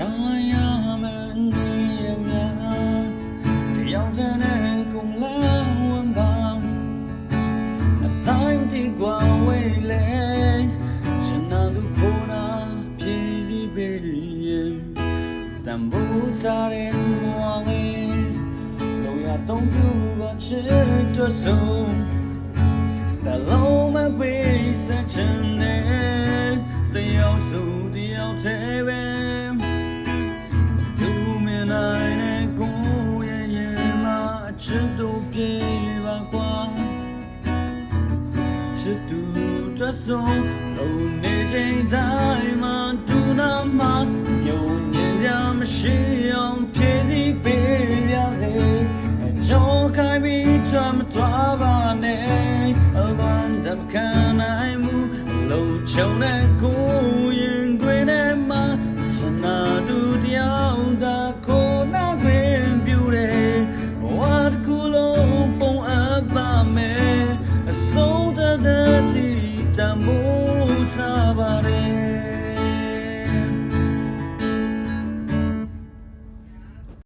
ရှောင်းလိုက်ရမယ်နေရများတယောက်တည်းနဲ့ကုန်လာဝန်ပါအတိုင်းတီကွာဝေးလေရှင်နာသူကိုနာဖြည်းစည်းပေးရင်တံဘူစားတဲ့မွာလေးလောရတော့ပြူပါချစ်တော့ဆုံး The low my base section တယောက်စုတယောက် ချစ်သူအတွက်ဆုံးလုံးနေချိန်တိုင်းမှာဒူနာမှာယုံကြည်စရာမရှိအောင်ဖြည့်စည်းပေးရစေအကြောင်းခိုင်းပြီးထွက် everybody.